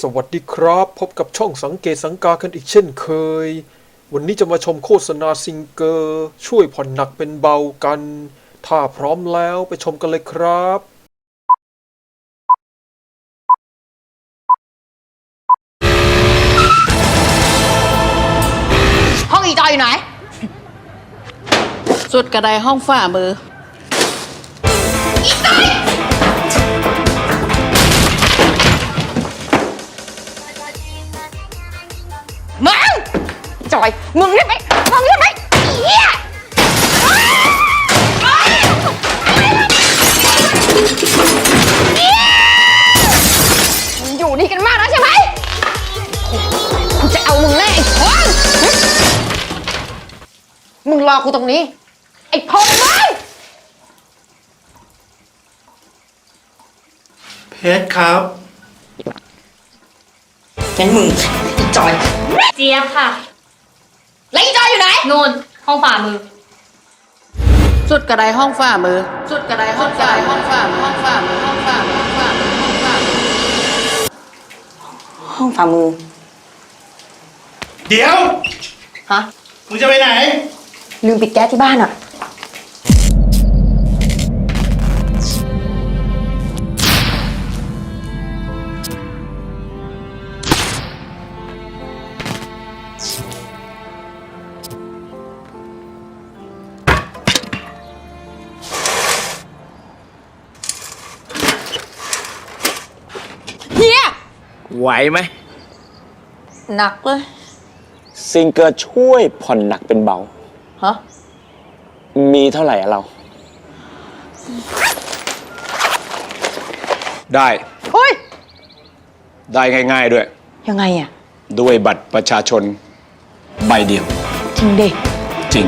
สวัสดีครับ พบกับช่องสังเกตสังกากันอีกเช่นเคย วันนี้จะมาชมโฆษณาซิงเกอร์ ช่วยผ่อนหนักเป็นเบากัน ถ้าพร้อมแล้วไปชมกันเลยครับ ห้องอีจอยอยู่ไหน สุดกระไดห้องฝ่ามือ มึงจอย มึงได้ไหมมึงได้ไหมเฮียมึงอยู่นี่กันมากนะใช่ไหมกูจะเอามึงแน่ไอ้พงมึงรอกูตรงนี้ ไอ้พงมึงเพชรครับ งั้นมึงอี จอย เจี๊ยบค่ะแล้วอีจอยอยู่ไหน นู่นห้องฝ่ามือ สุดกระไดห้องฝ่ามือ สุดกระไดห้องฝ่าห้องฝ่ามือห้องฝ่ามือห้องฝ่ามือห้องฝ่ามือห้องฝ่ามือห้องฝ่ามือเดี๋ยว ฮะมึงจะไปไหน ลืมปิดแก๊สที่บ้านอะ ไหวไหม หนักเลย ซิงเกิลช่วยผ่อนหนักเป็นเบา ฮะ มีเท่าไหร่อะเรา ได้เฮ้ย ได้ง่าย ๆด้วย ยังไงอะด้วยบัตรประชาชน ใบเดียว จริงดิจริง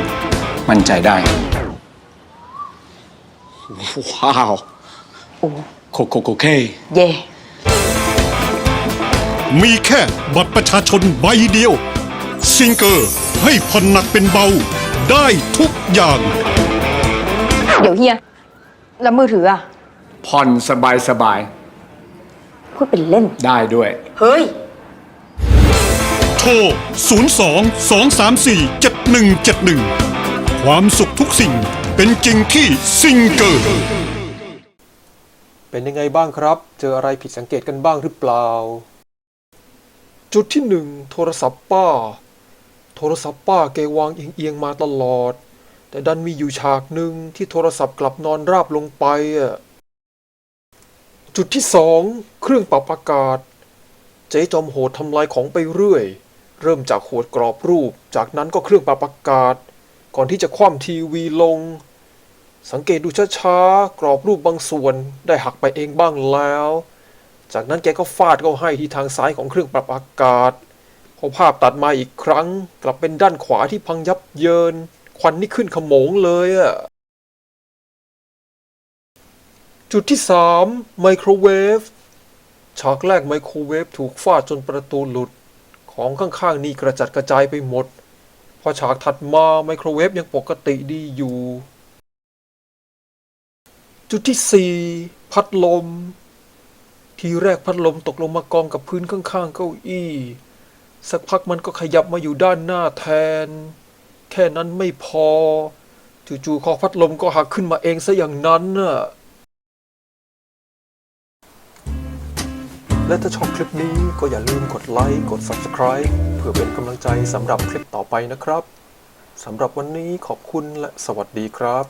มั่นใจได้ ว้าว โอ้โคโคโคเค เย่ มีแค่บัตรประชาชนใบเดียว ซิงเกอร์ให้ผ่อนหนักเป็นเบา ได้ทุกอย่าง เดี๋ยวเฮีย แล้วมือถืออะผ่อนสบายสบายพูดเป็นเล่นๆได้ด้วย เฮ้ย โทร 02 234 7171 ความสุขทุกสิ่งเป็นจริงที่ซิงเกอร์ เป็นยังไงบ้างครับ เจออะไรผิดสังเกตกันบ้างหรือเปล่า จุดที่หนึ่งโทรศัพท์ป้า โทรศัพท์ป้าแกวางเอียงๆมาตลอด แต่ดันมีอยู่ฉากหนึ่งที่โทรศัพท์กลับนอนราบลงไปอะจุดที่สองเครื่องปรับอากาศ เจ๊จอมโหดทำลายของไปเรื่อย เริ่มจากขวดกรอบรูป จากนั้นก็เครื่องปรับอากาศ ก่อนที่จะคว่ำทีวีลง สังเกตดูช้าๆ กรอบรูปบางส่วนได้หักไปเองบ้างแล้ว จากนั้นแกก็ฟาดเข้าให้ที่ทางซ้ายของเครื่องปรับอากาศ พอภาพตัดมาอีกครั้ง กลับเป็นด้านขวาที่พังยับเยิน ควันนี่ขึ้นขโมงเลยอะจุดที่สามไมโครเวฟ ฉากแรกไมโครเวฟถูกฟาดจนประตูหลุด ของข้างๆนี่กระจัดกระจายไปหมด พอฉากถัดมาไมโครเวฟยังปกติดีอยู่ จุดที่สี่พัดลม ทีแรกพัดลมตกลงมากองกับพื้นข้างๆเก้าอี้ สักพักมันก็ขยับมาอยู่ด้านหน้าแทน แค่นั้นไม่พอ จู่ๆคอพัดลมก็หักขึ้นมาเองซะอย่างนั้นน่ะและถ้าชอบคลิปนี้ก็อย่าลืมกดไลค์ กด Subscribe เพื่อเป็นกำลังใจสำหรับคลิปต่อไปนะครับ สำหรับวันนี้ขอบคุณและสวัสดีครับ